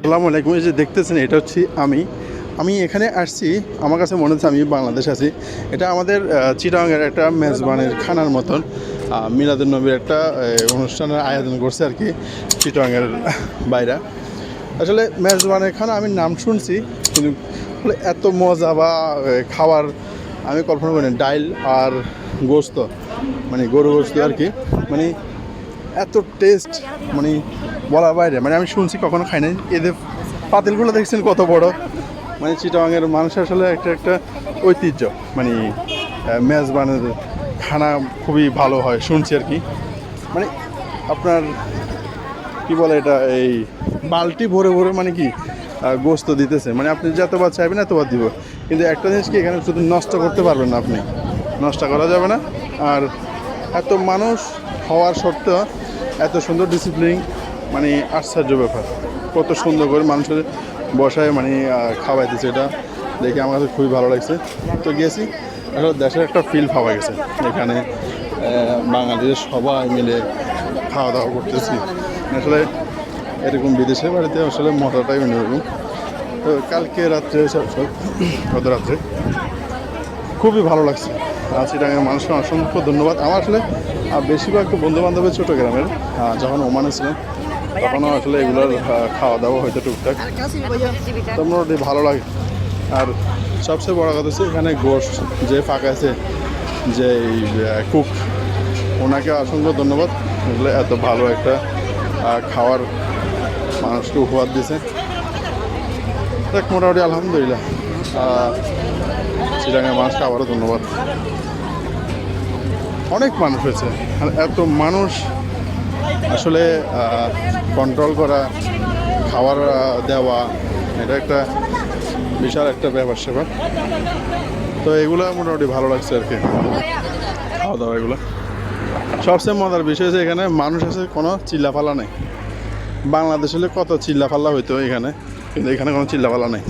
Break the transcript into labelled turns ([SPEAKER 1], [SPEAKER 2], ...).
[SPEAKER 1] আসসালামু আলাইকুম, এই যে দেখতেছেন, এটা হচ্ছে আমি। আমি এখানে আসছি, আমার কাছে মনে হচ্ছে আমি বাংলাদেশ আছি। এটা আমাদের চিটাগাংয়ের একটা মেজবানের খানার মতন। মিলাদুল নবীর একটা অনুষ্ঠানের আয়োজন করছে আর কি চিটাগাংয়ের বাইরা। আসলে মেজবানের খানা, আমি নাম শুনছি, কিন্তু এত মজা বা খাওয়ার, আমি কল্পনা করি। ডাইল আর গোস্ত মানে গরু গোস্ত আর কি। মানে এত টেস্ট মানে বলা বাইরে। মানে আমি শুনছি, কখনো খাই নাই। এদের পাতিলগুলো দেখছেন কত বড়। মানে চিটাগাংয়ের মানুষ আসলে একটা একটা ঐতিহ্য। মানে মেজবানের খানা খুবই ভালো হয়, শুনছি আর কি। মানে আপনার, কি বলে এটা, এই বালতি ভরে ভরে মানে কি গোস্ত দিতেছে। মানে আপনি যতবার চাইবেন এতবার দিব। কিন্তু একটা জিনিস কি, এখানে শুধু নষ্ট করতে পারবেন না আপনি। নষ্ট করা যাবে না। আর এত মানুষ হওয়ার সত্ত্বেও এত সুন্দর ডিসিপ্লিন মানে আশ্চর্য ব্যাপার। কত সুন্দর করে মানুষের বসায় মানে খাওয়াইতেছে এটা। দেখে আমার কাছে খুবই ভালো লাগছে। তো গেছি আসলে দেশের একটা ফিল পাওয়া গেছে। এখানে বাঙালিদের সবাই মিলে খাওয়া দাওয়া করতেছি। আসলে এরকম বিদেশের বাড়িতে আসলে মজাটাই অন্যরকম। তো কালকে রাত্রে গত রাত্রে খুবই ভালো লাগছে। চিটাঙের মানুষকে অসংখ্য ধন্যবাদ। আমার আসলে বেশিরভাগ বন্ধু বান্ধবের ছোটো গ্রামের যখন ওমানে ছিলাম, তখনও আসলে এগুলোর খাওয়া দাওয়া হয়তো টুকটাক। তো মোটামুটি ভালো লাগে। আর সবচেয়ে বড় কথা হচ্ছে এখানে গোষ্ঠ যে ফাঁকা আছে, যে কুক, ওনাকে অসংখ্য ধন্যবাদ। এগুলো এত ভালো একটা খাওয়ার মানুষকে উপহার দেখ, মোটামুটি আলহামদুলিল্লাহ। চিরাঙের মানুষকে আবারও ধন্যবাদ। অনেক মানুষ হয়েছে। এত মানুষ আসলে কন্ট্রোল করা, খাবার দেওয়া, এটা একটা বিশাল একটা ব্যাপার সেবা তো এগুলো মোটামুটি ভালো লাগছে আর কি। খাওয়া দাওয়া এগুলো। সবচেয়ে মজার বিষয় হচ্ছে এখানে মানুষ আছে, কোনো চিল্লাফালা নেই। বাংলাদেশ হলে কত চিল্লাফাল্লা হইতো এখানে, কিন্তু এখানে কোনো চিল্লাফাল্লা নেই।